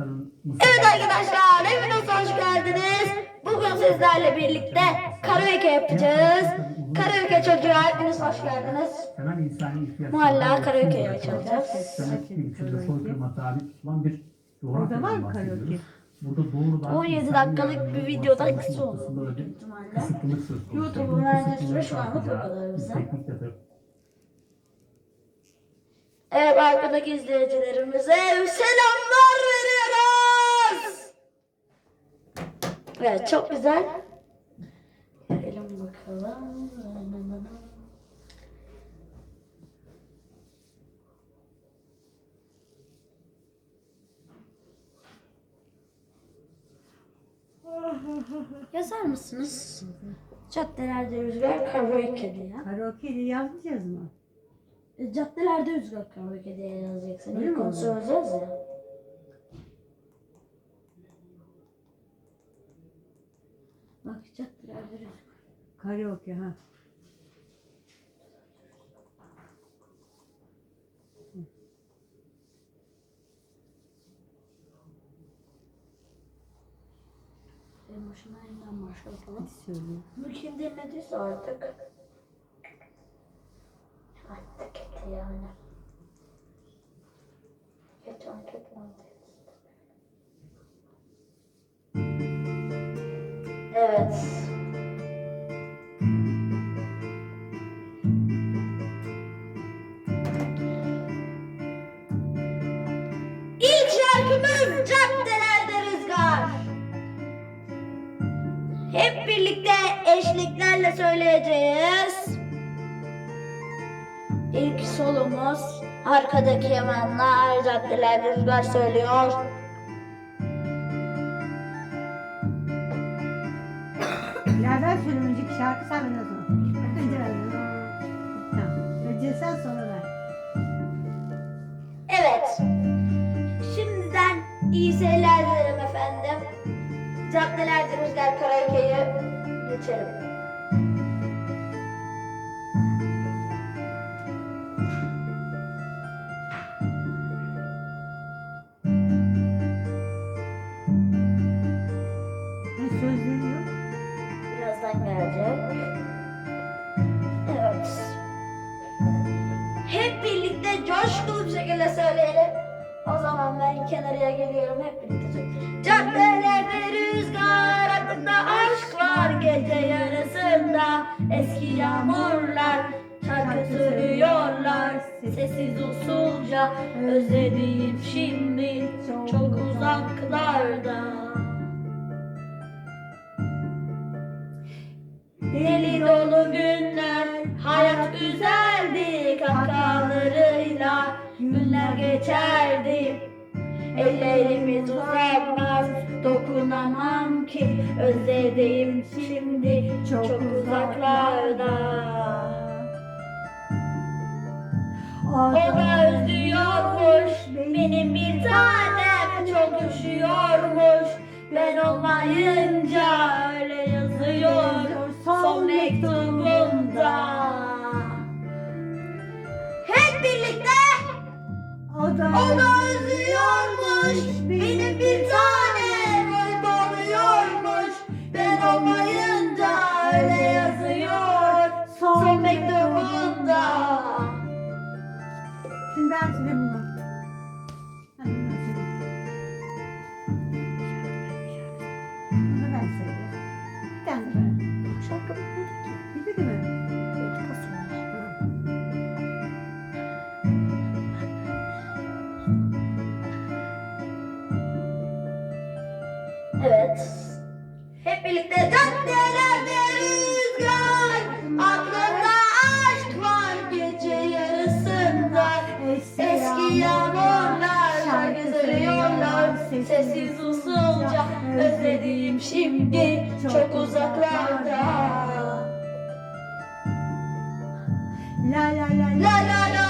vatanın Evet arkadaşlar, hepiniz hoş geldiniz. Bugün sizlerle birlikte karaoke yapacağız. Karaoke çocuğa hepiniz hoş geldiniz. temel insani ihtiyaçlardan Muhalla karaoke çalacağız. Demek ki içinde soykırıma tabi tutulan bir var coğrafyadan mı bahsediyoruz. karaoke? Burada doğrudan 17 insani dakikalık bir videodan kısa ihtimalle. kısıtlılık söz konusu. YouTube'un Bu verdiği süre şu anlık o kalkacağı kadar bize. teknik Evet arkadaki izleyicilerimize selamlar veriyoruz. Evet çok güzel. Görelim bakalım. Yazar mısınız? Caddelerde rüzgar karaoke diye. Karaoke diye yazmayacağız mı? caddelerde Özgür Karaköy diye yazacaksın. Öyle mi? Konsol olacağız ya. Bak caddelerde Özgür. Karaoke ha. Benim başıma yeniden başka bir şey. Söyle. Mümkün demediyse artık. Yani. Geçen kötü Evet. İlk şarkımız Caddelerde Rüzgar. Hep birlikte eşliklerle söyleyeceğiz. Solumuz arkadaki hemenler caddelerde rüzgar söylüyor. Ben söyleyeyim önceki şarkı o zaman. Önce ben. Tamam. Önce sen sonra ben. Evet. Şimdiden iyi seyirler dilerim efendim. Caddelerde rüzgar karaoke'yi geçelim. Coşkulu bir şekilde söyleyelim. O zaman ben kenarıya geliyorum hep birlikte söyleyelim. Caddelerde rüzgar, aklımda aşk var gece yarısında. Eski yağmurlar şarkı söylüyorlar. Sessiz usulca özlediğim şimdi çok uzaklarda. Deli dolu günler, hayat güzeldi kahkahalarıyla günler geçerdi. Ellerimiz uzanmaz, dokunamam ki özlediğim şimdi çok, uzaklarda. O da özlüyormuş, benim bir tanem çok üşüyormuş. Ben olmayınca öyle yazıyor son mektubunda. Hep birlikte O da, o da özlüyormuş, benim bir tanem öyle oluyormuş. Ben olmayınca öyle yazıyor son mektubunda. Şimdi ben söyleyeyim bunu. Evet. Hep birlikte caddelerde rüzgar, aklımda aşk var gece yarısında. Eski yağmurlar söylüyorlar, sessiz usulca özlediğim şimdi çok uzaklarda. La la la La la la la la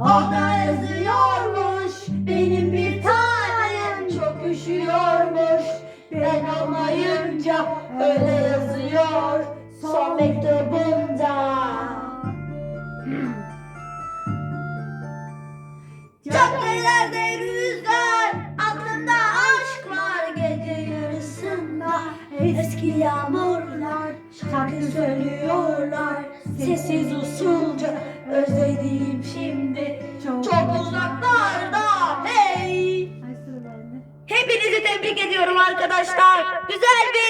O da yazıyormuş benim bir tanem çok üşüyormuş. Ben olmayınca öyle yazıyor Son mektubunda Çok ileride rüzgar Aklımda aşk var gece yarısında. Eski yağmurlar şarkı söylüyorlar Sessiz usulca özlediğim şimdi arkadaşlar. Güzel bir